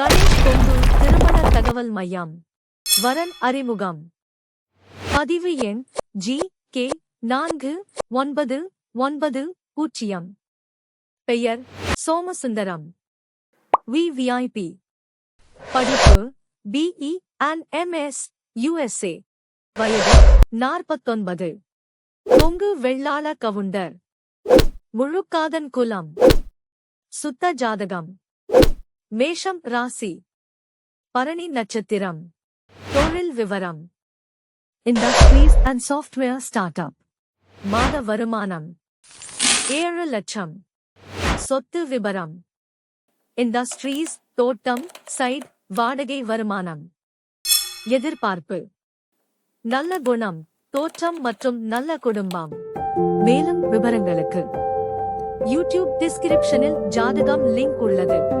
கணேஷ் கொங்கு திருமண தகவல் மையம். வரன் அறிமுகம். பதிவு எண் ஜி கே நான்கு ஒன்பது ஒன்பது பூஜ்ஜியம். பெயர் சோமசுந்தரம். விவிஐபி படிப்பு பிஇ அண்ட் எம்எஸ் யுஎஸ்ஏ வயது நாற்பத்தொன்பது. கொங்கு வெள்ளாள கவுண்டர். முழுக்காதன் குலம். சுத்த ஜாதகம். மேஷம் ராசி. பரணி நட்சத்திரம். தொழில் விவரம். Industries and software start up மாத வருமானம். ஏழு லட்சம். சொத்து விபரம். இண்டஸ்ட்ரீஸ் தோட்டம் சைட் வாடகை வருமானம். எதிர்பார்ப்பு. நல்ல குணம் தோற்றம் மற்றும் நல்ல குடும்பம். மேலும் விவரங்களுக்கு. யூடியூப் டிஸ்கிரிப்ஷனில் ஜாதகம் லிங்க் உள்ளது.